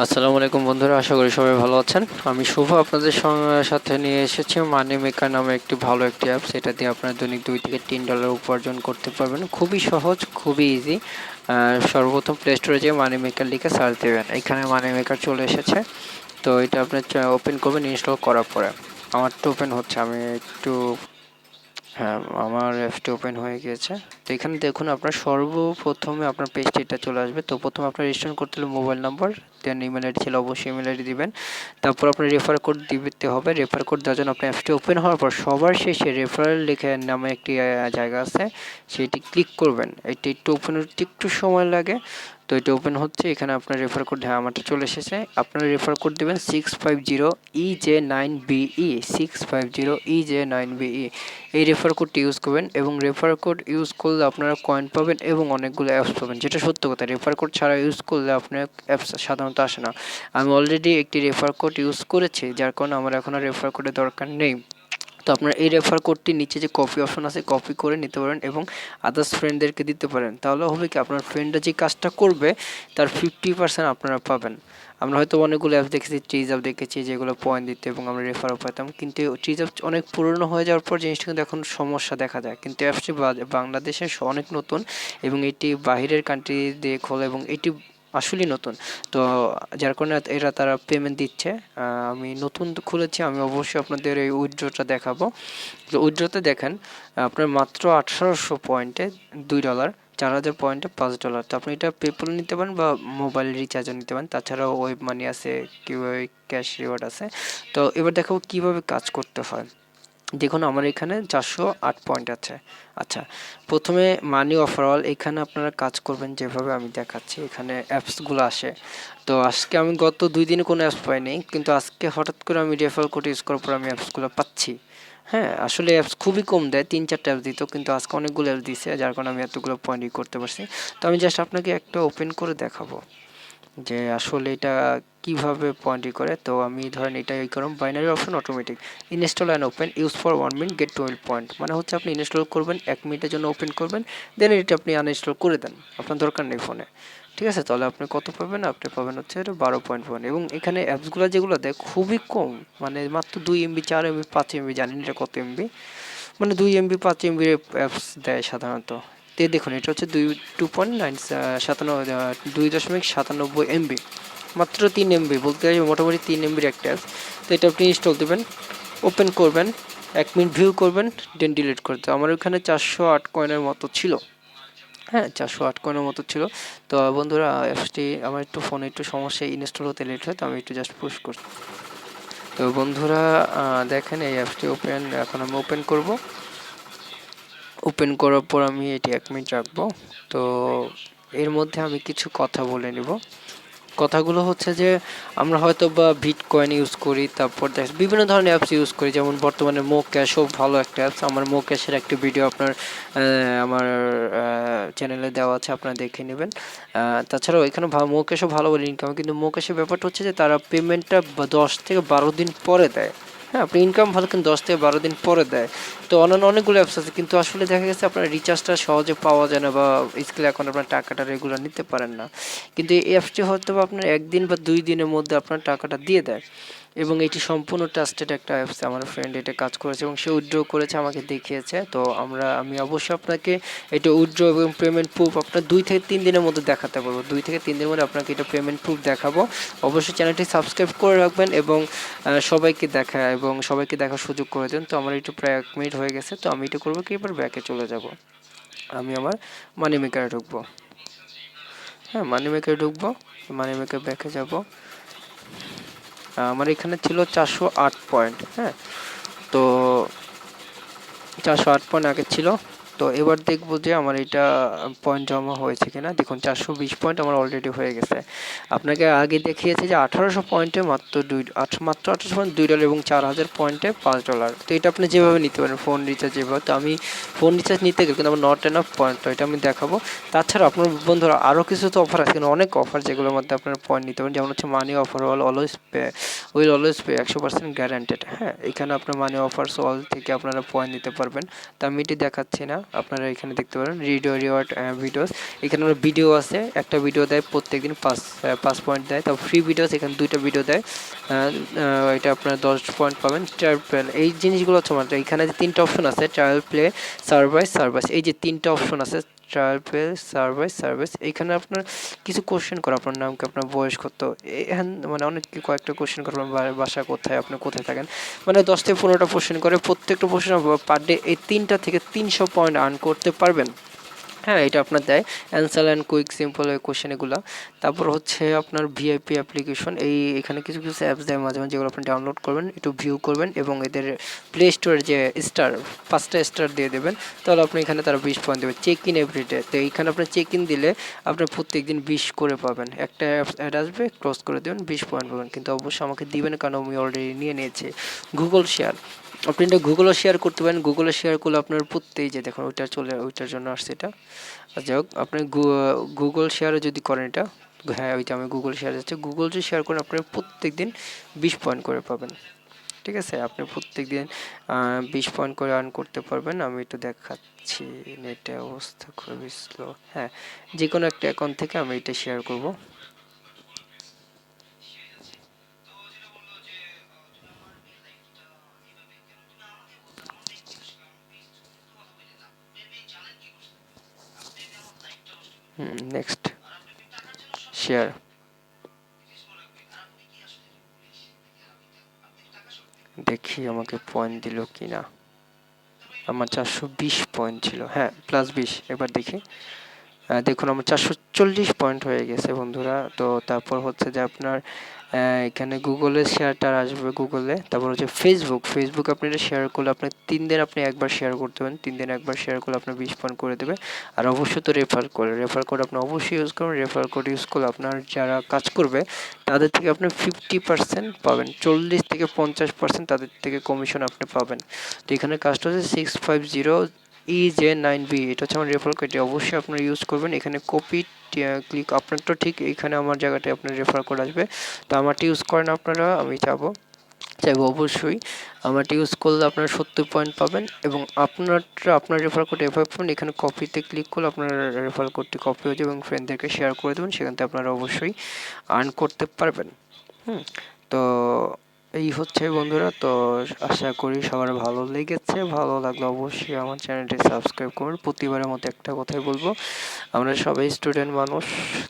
আসসালামু আলাইকুম বন্ধুরা, আশা করি সবাই ভালো আছেন। আমি শুভ আপনাদের সাথে নিয়ে এসেছি মানি মেকার নামে একটি ভালো একটি অ্যাপ সেটা দিয়ে আপনারা দৈনিক দুই থেকে তিন ডলার উপার্জন করতে পারবেন। খুবই সহজ, খুবই ইজি সর্বপ্রথম প্লে স্টোরে যেয়ে মানি মেকার লিখে সার্চ দেবেন। এখানে মানি মেকার চলে এসেছে। তো এটা আপনি ওপেন করবেন ইনস্টল করার পরে। আমার তো ওপেন হচ্ছে, আমি একটু হ্যাঁ আমার অ্যাপটি ওপেন হয়ে গিয়েছে। তো এখানে দেখুন, আপনার সর্বপ্রথমে আপনার পেজটি এটা চলে আসবে। তো প্রথমে আপনার রেজিস্ট্রেশন করতে হলে মোবাইল নাম্বার দেন ইমেল আইডি ছিল, অবশ্যই ইমেল আইডি দিবেন। তারপর আপনার রেফার কোড দিতে হবে। রেফার কোড দেওয়ার জন্য আপনার অ্যাপটি ওপেন হওয়ার পর সবার শেষে রেফারেল লিখে নামে একটি জায়গা আছে, সেটি ক্লিক করবেন। এটি একটু ওপেন হতে একটু সময় লাগে। তো এটা ওপেন হচ্ছে, এখানে আপনার রেফার কোড হ্যাঁ আমারটা চলে এসেছে। আপনারা রেফার কোড দেবেন six five zero E J nine B six five zero E J nine B এই রেফার কোডটি ইউজ করবেন এবং রেফার কোড ইউজ করলে আপনারা কয়েন পাবেন এবং অনেকগুলো অ্যাপস পাবেন। যেটা সত্য কথা রেফার কোড ছাড়া ইউজ করলে আপনার অ্যাপস সাধারণত আসে না। আমি অলরেডি একটি রেফার কোড ইউজ করেছি, যার কারণে আমার এখন আর রেফার কোডের দরকার নেই। তো আপনার এই রেফার কোডটি নিচে যে কপি অপশন আছে কপি করে নিতে পারেন এবং আদার্স ফ্রেন্ডদেরকে দিতে পারেন। তাহলে হবে কি, আপনার ফ্রেন্ডরা যে কাজটা করবে, তার ফিফটি পার্সেন্ট আপনারা পাবেন। আমরা হয়তো অনেকগুলো অ্যাপ দেখেছি ট্রিজ অ্যাপ দেখেছি, যেগুলো পয়েন্ট দিতে এবং আমরা রেফারও পেতাম। কিন্তু ট্রিজ অ্যাপ অনেক পুরনো হয়ে যাওয়ার পর জিনিসটা কিন্তু এখন সমস্যা দেখা যায়। কিন্তু অ্যাপসটি বাংলাদেশে অনেক নতুন এবং এটি বাহিরের কান্ট্রি দিয়ে খোলা এবং এটি আসলেই নতুন। তো যার কারণে এরা তারা পেমেন্ট দিচ্ছে। আমি নতুন খুলেছি, আমি অবশ্যই আপনাদের এই উইড্রোটা দেখাবো। তো উইড্রোতে দেখেন, আপনার মাত্র আঠারোশো পয়েন্টে দুই ডলার চার হাজার পয়েন্টে পাঁচ ডলার তো আপনি এটা পেপল নিতে পারেন বা মোবাইল রিচার্জও নিতে পারেন। তাছাড়াও ওয়েব মানি আছে কীভাবে ক্যাশ রিওয়ার্ড আছে। তো এবার দেখাবো কীভাবে কাজ করতে হয়। দেখুন, আমার এখানে চারশো আট পয়েন্ট আছে। আচ্ছা প্রথমে মানি অফারঅল এখানে আপনারা কাজ করবেন যেভাবে আমি দেখাচ্ছি, এখানে অ্যাপসগুলো আসে। তো আজকে আমি গত দুই দিনে কোনো অ্যাপস পাইনি, কিন্তু আজকে হঠাৎ করে আমি রেফার কোড ইউজ করার পর আমি অ্যাপসগুলো পাচ্ছি। হ্যাঁ আসলে অ্যাপস খুবই কম দেয়, তিন চারটে অ্যাপস দিত, কিন্তু আজকে অনেকগুলো অ্যাপস দিছে, যার কারণে আমি এতগুলো পয়েন্ট করতে পারছি। তো আমি জাস্ট আপনাকে একটা ওপেন করে দেখাবো। যে আসলে এটা কীভাবে পয়েন্ট করে? তো আমি ধরেন এটা এই করুন binary option automatic install and open use for one minute get twelve point মানে হচ্ছে আপনি ইনস্টল করবেন, এক মিনিটের জন্য ওপেন করবেন দেন এটা আপনি আনইনস্টল করে দেন, আপনার দরকার নেই ফোনে ঠিক আছে? তাহলে আপনি কত পাবেন? আপনি পাবেন হচ্ছে বারো পয়েন্ট পাবেন এবং এখানে অ্যাপসগুলো যেগুলো দেয়, খুবই কম মানে মাত্র দুই এমবি চার এমবি পাঁচ এমবি জানেন এটা কত এমবি মানে দুই এমবি পাঁচ এমবির অ্যাপস দেয় সাধারণত। তে দেখুন, এটা হচ্ছে দুই টু পয়েন্ট নাইন সাতানব্বই দুই দশমিক সাতানব্বই এমবি মাত্র তিন এমবি বলতে গেলে মোটামুটি তিন এমবির একটা। অ্যাপ তো এটা আপনি ইনস্টল দেবেন ওপেন করবেন, এক মিনিট ভিউ করবেন দেন ডিলিট করতে আমার ওখানে চারশো আট কয়েনের মতো ছিল। হ্যাঁ চারশো আট কয়েনের মতো ছিল। তো বন্ধুরা অ্যাপসটি আমার একটু ফোনে একটু সমস্যা ইনস্টল হতে লেট হয়, তো আমি একটু জাস্ট পুশ করছি। তো বন্ধুরা দেখেন এই অ্যাপসটি ওপেন এখন আমি ওপেন করব। ওপেন করার পর আমি এটি এক মিনিট রাখব। তো এর মধ্যে আমি কিছু কথা বলে নিব। কথাগুলো হচ্ছে যে, আমরা হয়তো বা বিট কয়েন ইউজ করি, তারপর দেখ বিভিন্ন ধরনের অ্যাপস ইউজ করি, যেমন বর্তমানে মো ক্যাশও ভালো একটা অ্যাপস আমার মো ক্যাশের একটি ভিডিও আপনার আমার চ্যানেলে দেওয়া আছে, আপনারা দেখে নেবেন। তাছাড়াও এখানে মো ক্যাশও ভালো বলে ইনকাম কিন্তু মো ক্যাশের ব্যাপারটা হচ্ছে যে, তারা পেমেন্টটা দশ থেকে বারো দিন পরে দেয়। হ্যাঁ আপনি ইনকাম ভালো কিন্তু দশ থেকে বারো দিন পরে দেয়। তো অন্যান্য অনেকগুলো অ্যাপস আছে, কিন্তু আসলে দেখা গেছে আপনার রিচার্জটা সহজে পাওয়া যায় না বা স্কিল এখন আপনার টাকাটা রেগুলার নিতে পারেন না। কিন্তু এই অ্যাপসটি হয়তো বা আপনার একদিন বা দুই দিনের মধ্যে আপনার টাকাটা দিয়ে দেয়। এবং এটি সম্পূর্ণ ট্রাস্টেড একটা অ্যাপস আমার ফ্রেন্ড এটা কাজ করেছে এবং সে উইথড্র করেছে, আমাকে দেখিয়েছে। তো আমরা, আমি অবশ্যই আপনাকে এটা উইথড্র এবং পেমেন্ট প্রুফ আপনার দুই থেকে তিন দিনের মধ্যে দেখাতে পারব দুই থেকে তিন দিনের মধ্যে আপনাকে এটা পেমেন্ট প্রুফ দেখাবো। অবশ্যই চ্যানেলটি সাবস্ক্রাইব করে রাখবেন এবং সবাইকে দেখা এবং সবাইকে দেখার সুযোগ করে দেন। তো আমার একটু প্রায় এক মিনিট হয়ে গেছে। তো আমি এটা করব কি? এবার ব্যাকে চলে যাব। আমি আমার মানি মেকারে ঢুকবো। হ্যাঁ মানি মেকারে ঢুকবো। মানি মেকার ব্যাকে যাব। আমার এখানে ছিল চারশো আট পয়েন্ট হ্যাঁ? তো চারশো আট পয়েন্ট আগে ছিল। তো এবার দেখব যে আমার এটা পয়েন্ট জমা হয়েছে কিনা। দেখুন, চারশো বিশ পয়েন্ট আমার অলরেডি হয়ে গেছে। আপনাকে আগে দেখিয়েছে যে আঠারোশো পয়েন্টে মাত্র দুই আট মাত্র আঠারোশো পয়েন্ট দুই ডলার এবং চার হাজার পয়েন্টে পাঁচ ডলার তো এটা আপনি যেভাবে নিতে পারেন ফোন রিচার্জ যেভাবে। তো আমি ফোন রিচার্জ নিতে গেলে কিন্তু আমার নট এন অফ পয়েন্ট তো এটা আমি দেখাবো। তাছাড়া আপনার বন্ধুরা আরও কিছু তো অফার আছে, কিন্তু অনেক অফার যেগুলোর মধ্যে আপনার পয়েন্ট নিতে পারেন। যেমন হচ্ছে money offer all always pay will always pay একশো পার্সেন্ট গ্যারান্টেড হ্যাঁ এখানে আপনার মানি অফারস অল থেকে আপনারা পয়েন্ট নিতে পারবেন। তা আমি এটি দেখাচ্ছি না। আপনারা এখানে দেখতে পারেন রিডিও রিওয়ার্ড ভিডিওস এখানে আমরা ভিডিও আছে, একটা ভিডিও দেয় প্রত্যেকদিন পাঁচ পাঁচ পয়েন্ট দেয়। তারপর ফ্রি ভিডিওস এখানে দুইটা ভিডিও দেয়। এটা আপনারা দশ পয়েন্ট পাবেন। চার প্লেন এই জিনিসগুলো হচ্ছে মানে এখানে যে তিনটা অপশন আছে চার প্লে সার্ভাইস সার্ভাইস এই যে তিনটা অপশন আছে ট্রায়াল প্লে সার্ভিস সার্ভিস এখানে আপনার কিছু কোয়েশ্চেন করা, আপনার নাম কি, আপনার বয়স কত? এখান মানে অনেক কয়েকটা কোশ্চেন আপনার বাসা কোথায়, আপনি কোথায় থাকেন? মানে দশ থেকে পনেরোটা কোশ্চেন করে, প্রত্যেকটা কোশ্চেন পার ডে এই তিনটা থেকে তিনশো পয়েন্ট আর্ন করতে পারবেন। হ্যাঁ এটা আপনার দেয়। অ্যান্সার অ্যান্ড কুইক সিম্পল ওই কোশ্চেন এগুলো। তারপর হচ্ছে আপনার ভিআইপি অ্যাপ্লিকেশন এই এখানে কিছু কিছু অ্যাপস দেয় মাঝে মাঝে যেগুলো আপনি ডাউনলোড করবেন, একটু ভিউ করবেন এবং এদের প্লে স্টোরের যে স্টার পাঁচটা স্টার দিয়ে দেবেন, তাহলে আপনি এখানে তারা বিশ পয়েন্ট দেবে। চেক ইন এভরিডে তো এইখানে আপনি চেক ইন দিলে আপনি প্রত্যেক দিন বিশ করে পাবেন। একটা অ্যাড আসবে ক্লোজ করে দেবেন, বিশ পয়েন্ট পাবেন। কিন্তু অবশ্যই আমাকে দিবেন, কারণ আমি অলরেডি নিয়ে নিয়েছি। গুগল শেয়ার আপনি এটা গুগলও শেয়ার করতে পারেন। গুগলে শেয়ার করলে আপনার প্রত্যেক যে দেখুন ওইটা চলে ওইটার জন্য আসছে এটা। যাই হোক, আপনি গুগল শেয়ারে যদি করেন এটা হ্যাঁ ওইটা আমি গুগল শেয়ার যাচ্ছে। গুগল যদি শেয়ার করেন, আপনি প্রত্যেক দিন বিশ পয়েন্ট করে পাবেন। ঠিক আছে? আপনি প্রত্যেক দিন বিশ পয়েন্ট করে আর্ন করতে পারবেন। আমি একটু দেখাচ্ছি নেটে অবস্থা খুবই স্লো হ্যাঁ যে কোনো একটা অ্যাকাউন্ট থেকে আমি এটা শেয়ার করব। নেক্সট শেয়ার দেখি আমাকে পয়েন্ট দিল কিনা। আমার চারশো বিশ পয়েন্ট ছিল হ্যাঁ প্লাস বিশ, এবার দেখি। দেখুন, আমার চারশো চল্লিশ পয়েন্ট হয়ে গেছে বন্ধুরা। তো তারপর হচ্ছে যে আপনার এখানে গুগলে শেয়ারটা আসবে গুগলে তারপর হচ্ছে ফেসবুক ফেসবুক আপনি এটা শেয়ার করলে আপনি তিন দিন আপনি একবার শেয়ার করতে পারেন। তিন দিন একবার শেয়ার করলে আপনার বিশ পয়েন্ট করে দেবে। আর অবশ্যই তো রেফার করে রেফার কোড আপনি অবশ্যই ইউজ করবেন। রেফার কোড ইউজ করলে আপনার যারা কাজ করবে, তাদের থেকে আপনি ফিফটি পার্সেন্ট পাবেন। চল্লিশ থেকে পঞ্চাশ পার্সেন্ট তাদের থেকে কমিশন আপনি পাবেন। তো এখানে কাজটা হচ্ছে six five zero E J nine B এটা হচ্ছে আমার রেফার কোড অবশ্যই আপনারা ইউজ করবেন। এখানে কপি ক্লিক আপনার তো ঠিক এখানে আমার জায়গাটায় আপনার রেফার কোড আসবে। তো আমারটি ইউজ করেন আপনারা, আমি চাবো চাইব অবশ্যই। আমারটি ইউজ করলে আপনারা সত্তর পয়েন্ট পাবেন এবং আপনারটা, আপনার রেফার কোড এভাবে পাবেন। এখানে কপিতে ক্লিক করলে আপনার রেফার কোডটি কপি হয়ে যাবে এবং ফ্রেন্ডদেরকে শেয়ার করে দেবেন। সেখান থেকে আপনারা অবশ্যই আর্ন করতে পারবেন। হুম, তো এই হচ্ছে বন্ধুরা, তো আশা করি সবার ভালো লেগেছে। ভালো লাগলে অবশ্যই আমার চ্যানেলটি সাবস্ক্রাইব করুন প্রতিবারের মতো একটা কথাই বলব, আমরা সবাই স্টুডেন্ট মানুষ,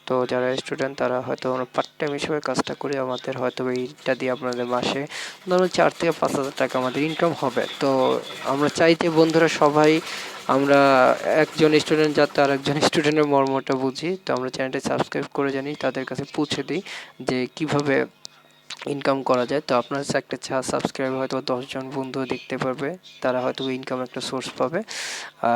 তো যারা স্টুডেন্ট তারা হয়তো আমরা পার্ট টাইম হিসেবে কাজটা করি, আমাদের হয়তো এইটা দিয়ে আপনাদের মাসে ধরুন চার থেকে পাঁচ হাজার টাকা আমাদের ইনকাম হবে। তো আমরা চাই যে বন্ধুরা সবাই আমরা একজন স্টুডেন্ট যাতে আর একজন স্টুডেন্টের মর্মটা বুঝি, তো আমরা চ্যানেলটি সাবস্ক্রাইব করে জানি, তাদের কাছে পৌঁছে দিই যে কীভাবে ইনকাম করা যায়, তো আপনার একটা সাবস্ক্রাইব হয়তো দশজন বন্ধু দেখতে পারবে, তারা হয়তো ইনকাম একটা সোর্স পাবে।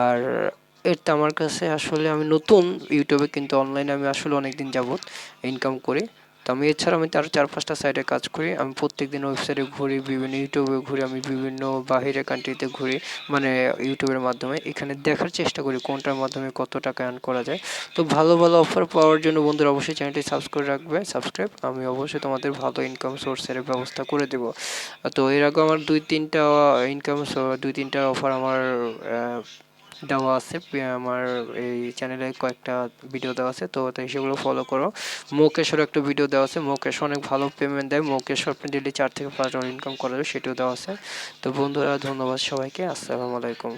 আর এটা আমার কাছে আসলে আমি নতুন ইউটিউবে কিন্তু অনলাইনে আমি আসলে অনেক দিন যাবত ইনকাম করি। তো আমি এছাড়া আমি তার চার পাঁচটা সাইডে কাজ করি। আমি প্রত্যেক দিন ওয়েবসাইটে ঘুরি, বিভিন্ন ইউটিউবে ঘুরি, আমি বিভিন্ন বাহিরের কান্ট্রিতে ঘুরি মানে ইউটিউবের মাধ্যমে। এখানে দেখার চেষ্টা করি কোনটার মাধ্যমে কত টাকা আর্ন করা যায়। তো ভালো ভালো অফার পাওয়ার জন্য বন্ধুরা অবশ্যই চ্যানেলটি সাবস্ক্রাইব করে রাখবে সাবস্ক্রাইব আমি অবশ্যই তোমাদের ভালো ইনকাম সোর্সের ব্যবস্থা করে দেব। তো এর আগে আমার দুই তিনটা ইনকাম দুই তিনটা অফার আমার দেওয়া আছে আমার এই চ্যানেলে কয়েকটা ভিডিও দেওয়া আছে, তো তাই সেগুলো ফলো করো। মোকেশের একটা ভিডিও দেওয়া আছে, মোকেশ অনেক ভালো পেমেন্ট দেয় মোকেশ আপনি ডেলি চার থেকে পাঁচ ডলার ইনকাম করা যায় সেটাও দেওয়া আছে। তো বন্ধুরা, ধন্যবাদ সবাইকে, আসসালামু আলাইকুম।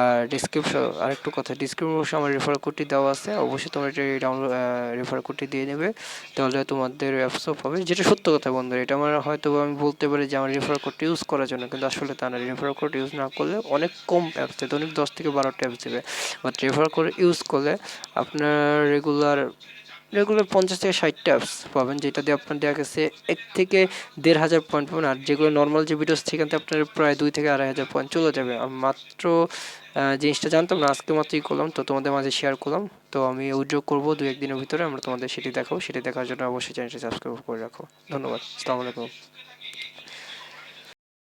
আর ডিসক্রিপশন আরেকটু কথা ডিসক্রিপশন আমার রেফার কোডটি দেওয়া আছে, অবশ্যই তোমরা এটা ডাউনলোড রেফার কোডটি দিয়ে নেবে, তাহলে তোমাদের অ্যাপসও পাবে যেটা সত্য কথা বন্ধুরা, এটা আমার হয়তো আমি বলতে পারি যে আমার রেফার কোডটি ইউজ করার জন্য, কিন্তু আসলে তা না রেফার কোড ইউজ না করলে অনেক কম অ্যাপস অনেক দশ থেকে বারোটা অ্যাপস দেবে বাট রেফার কোড ইউজ করলে আপনার রেগুলার রেগুলার পঞ্চাশ থেকে ষাটটা অ্যাপস পাবেন, যেটা দিয়ে আপনার দেওয়া গেছে এক থেকে দেড় হাজার পয়েন্ট পাবেন। আর যেগুলো নর্মাল যে ভিডিওস সেখান থেকে আপনার প্রায় দুই থেকে আড়াই হাজার পয়েন্ট চলে যাবে। মাত্র জিনিসটা জানতাম না, আজকে মাত্রই করলাম, তো তোমাদের মাঝে শেয়ার করলাম। তো আমি উদ্যোগ করব দু একদিনের ভিতরে, আমরা তোমাদের সেটি দেখাবো। সেটি দেখার জন্য অবশ্যই চ্যানেলটি সাবস্ক্রাইব করে রাখো। ধন্যবাদ। আসসালামু আলাইকুম।